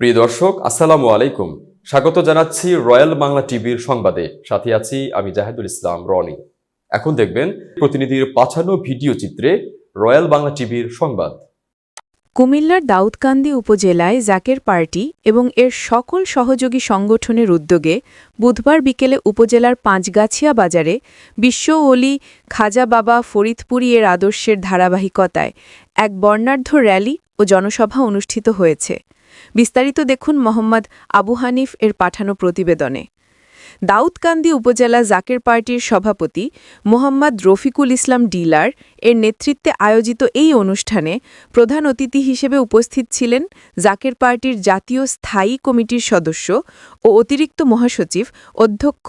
প্রিয় দর্শক, আসসালামু আলাইকুম। স্বাগত জানাচ্ছি রয়্যাল বাংলা টিভির সংবাদে। সাথে আছি আমি জাহেদুল ইসলাম রনি। এখন দেখবেন প্রতিনিধির পাঠানো ভিডিও চিত্রে রয়্যাল বাংলা টিভির সংবাদ। কুমিল্লার দাউদকান্দি উপজেলায় জাকের পার্টি এবং এর সকল সহযোগী সংগঠনের উদ্যোগে বুধবার বিকেলে উপজেলার পাঁচগাছিয়া বাজারে বিশ্ব ওলি খাজা বাবা ফরিদপুরি এর আদর্শের ধারাবাহিকতায় এক বর্ণাঢ্য র্যালি ও জনসভা অনুষ্ঠিত হয়েছে। বিস্তারিত দেখুন মোহাম্মদ আবু হানিফ এর পাঠানো প্রতিবেদনে। দাউদকান্দি উপজেলা জাকের পার্টির সভাপতি মোহাম্মদ রফিকুল ইসলাম ডিলার এর নেতৃত্বে আয়োজিত এই অনুষ্ঠানে প্রধান অতিথি হিসেবে উপস্থিত ছিলেন জাকের পার্টির জাতীয় স্থায়ী কমিটির সদস্য ও অতিরিক্ত মহাসচিব অধ্যক্ষ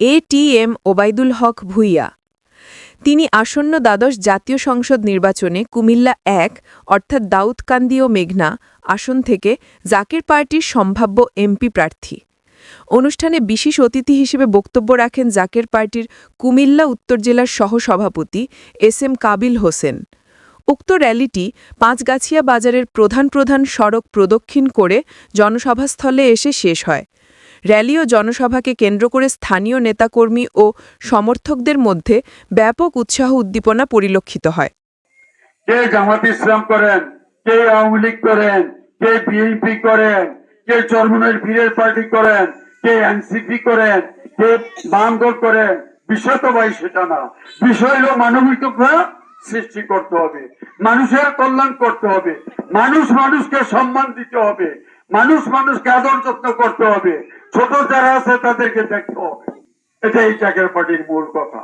A T M Obaidul Haque Bhuiyan. তিনি আসন্ন দ্বাদশ জাতীয় সংসদ নির্বাচনে কুমিল্লা এক, অর্থাৎ দাউদকান্দি ও মেঘনা আসন থেকে জাকের পার্টির সম্ভাব্য এমপি প্রার্থী। অনুষ্ঠানে বিশেষ অতিথি হিসেবে বক্তব্য রাখেন জাকের পার্টির কুমিল্লা উত্তর জেলার সহসভাপতি এস এম কাবিল হোসেন। উক্ত র্যালিটি পাঁচগাছিয়া বাজারের প্রধান প্রধান সড়ক প্রদক্ষিণ করে জনসভাস্থলে এসে শেষ হয়। র্যালি ও জনসভাকে কেন্দ্র করে স্থানীয় নেতাকর্মী ও সমর্থকদের মধ্যে ব্যাপক উৎসাহ উদ্দীপনা পরিলক্ষিত হয়। কে জামাত ইসলাম করেন, কে আওয়ামী লীগ করেন, কে বিএনপি করেন, কে চরমনের বীরের পার্টি করেন, কে এনসিপি করেন, কে বাম দল করেন বিষয় তো ভাই সেটা না। বিষয় হলো মানবিকতা সৃষ্টি করতে হবে, মানুষের কল্যাণ করতে হবে, মানুষ মানুষকে সম্মান দিতে হবে, মানুষ মানুষকে আদর যত্ন করতে হবে ছোট যারা আছে তাদেরকে দেখতে হবে। এটাই জাকের পার্টির মূল কথা।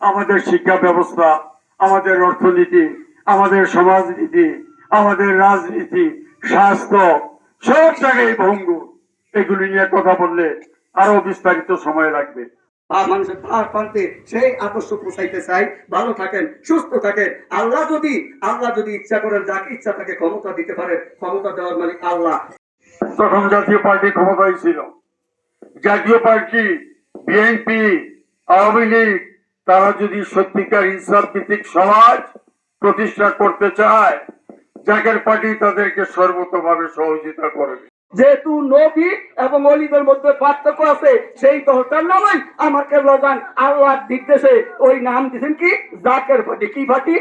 আমাদের শিক্ষা ব্যবস্থা আমাদের অর্থনীতি আমাদের সমাজনীতি আমাদের রাজনীতি স্বাস্থ্য সব জায়গায় ভঙ্গুর। এগুলি নিয়ে কথা বললে আরও বিস্তারিত সময় লাগবে। মানুষের পার প্রান্তে সেই আদর্শ পৌঁছাইতে চাই। ভালো থাকেন সুস্থ থাকেন। আল্লাহ যদি আল্লাহ যদি ইচ্ছা করেন যাকে ইচ্ছা তাকে ক্ষমতা দিতে পারেন। ক্ষমতা দেওয়ার মালিক আল্লাহ। তখন জাতীয় পার্টি ক্ষমতায় ছিল। জাতীয় পার্টি বিএনপি আওয়ামী লীগ, তারা যদি সত্যিকার ইনসাফ ভিত্তিক সমাজ প্রতিষ্ঠা করতে চায়, জাকের পার্টি তাদেরকে সর্বতভাবে সহযোগিতা করবে। যেহেতু নবী এবং অলিদের মধ্যে পার্থক্য আছে সেই দলটার নামই আমাকে লগান আল্লাহর নির্দেশে ওই নাম দিয়েছেন কি? জাকের ফাটি কি ফাটি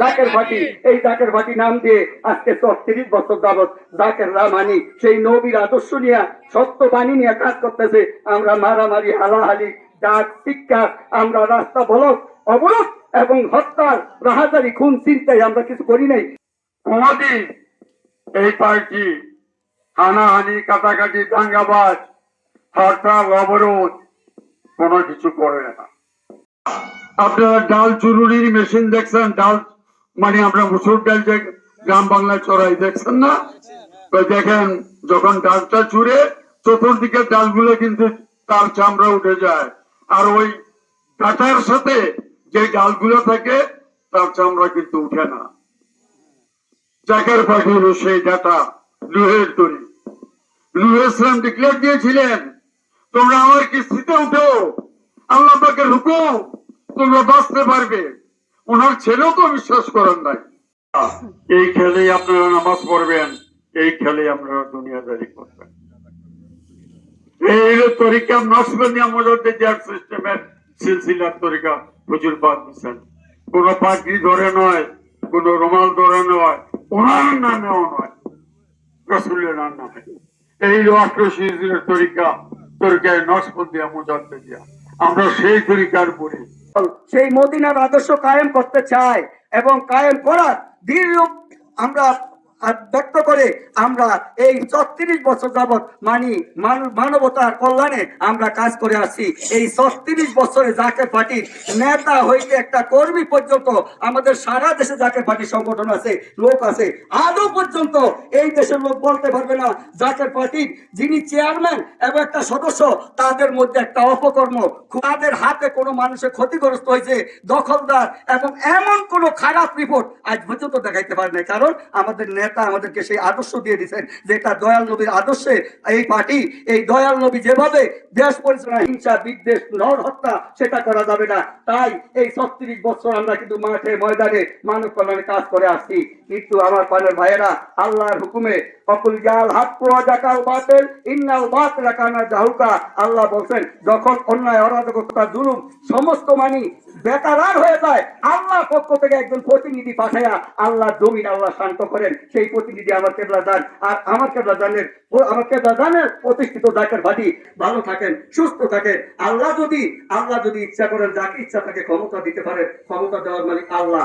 জাকের ফাটি এই জাকের ফাটি নাম দিয়ে আজকে ছত্রিশ বছর যাবৎ জাকের রামানি সেই নবীর আদর্শ নিয়ে সত্য বাণী নিয়ে কাজ করতেছে। আমরা মারামারি হালাহালি ডাক শিক্ষা আমরা রাস্তা বলক অবরোধ এবং হত্যার রাহাজারি খুন চিন্তায় আমরা কিছু করি নাই। এই পার্টি হানাহানি, কাটাকাটি, দাঙ্গাবাজ, হরতাল, অবরোধ, কোনো কিছু করবে না। আপনারা ডাল চুরুরির মেশিন দেখছেন? ডাল মানে আমরা মুসুর ডাল যে গ্রাম বাংলায় চড়াই, দেখছেন না? দেখেন, যখন ডালটা চুরে, চতুর্দিকে ডালগুলো কিন্তু তার চামড়া উঠে যায়। আর ওই কাটার সাথে যে ডালগুলো থাকে, তার চামড়া কিন্তু উঠে না। পার্টি হলো সেই ডাটা, লুহের তৈরি। ইসলাম ডিক্লেয়ার দিয়েছিলেন, তোমরা আমার কিস্তিতে উঠো। আল্লাহ পাকের হুকুম, তোমরা বাঁচতে পারবে। ওনার ছেলেও তো বিশ্বাস করেন নাই। এই খেলেই আপনারা নামাজ পড়বেন, এই খেলেই আপনারা দুনিয়াদারি করবেন। এই তরিকা নসবন্দিয়া মজুদ্দের জিয়ার সিস্টেমের সিলসিলার তরিকা প্রচুর বাদ দিচ্ছেন কোন পার্টি ধরে নয়, কোন রুমাল ধরে নয়, ওনার নামেও নয়, রসুলের নামে এই হিজড়ির তরিকা, তরিকায় মজুদ্দের দিয়া আমরা সেই তরিকার বলি সেই মদিনার আদর্শ কায়েম করতে চাই এবং কায়েম করার দৃঢ় আমরা ব্যক্ত করে আমরা এই ছত্রিশ বছর যাবৎ মানি মানবতার কল্যাণে আমরা কাজ করে আসছি। এই ছত্রিশ বছরে জাকের পার্টির নেতা হইতে একটা কর্মী পর্যন্ত আমাদের সারা দেশে জাকের পার্টির সংগঠন আছে, লোক আছে, আজও পর্যন্ত এই দেশের লোক বলতে পারবে না জাকের পার্টির যিনি চেয়ারম্যান এবং একটা সদস্য, তাদের মধ্যে একটা অপকর্ম, তাদের হাতে কোনো মানুষের ক্ষতিগ্রস্ত হয়েছে, দখলদার এবং এমন কোনো খারাপ রিপোর্ট আজ পর্যন্ত দেখাইতে পারে না কারণ আমাদের নেতা নেতা আমাদেরকে সেই আদর্শ দিয়ে দিচ্ছেন যেটা দয়াল নবীর আদর্শে এই পার্টি এই দয়াল নবী যেভাবে দেশ পরিচালনা, হিংসা, বিদ্বেষ নর হত্যা, সেটা করা যাবে না। তাই এই ছত্রিশ বছর আমরা কিন্তু মাঠে, ময়দানে মানব কল্যাণে কাজ করে আসছি। কিন্তু আমার পানের ভাইয়েরা, আল্লাহর হুকুমে, অকুল জাল হাত পোয়া জাকাল বাতেল, ইন্নাল বাত রাকানা জাহুকা। আল্লাহ বলছেন, যখন অন্যায়, অরাজকতা, জুলুম, সমস্ত মানি বেকারার হয়ে যায় আল্লাহ পক্ষ থেকে একজন প্রতিনিধি পাঠাইয়া আল্লাহ জমিন আল্লাহ শান্ত করেন। সেই প্রতিনিধি আমার কেবলা দান, আর আমার কেবলা দানের আমার কেবলা দানের প্রতিষ্ঠিত ডাকের ভাটি ভালো থাকেন, সুস্থ থাকেন। আল্লাহ যদি আল্লাহ যদি ইচ্ছা করেন, যাকে ইচ্ছা থাকে ক্ষমতা দিতে পারে ক্ষমতা দেওয়ার মানে আল্লাহ।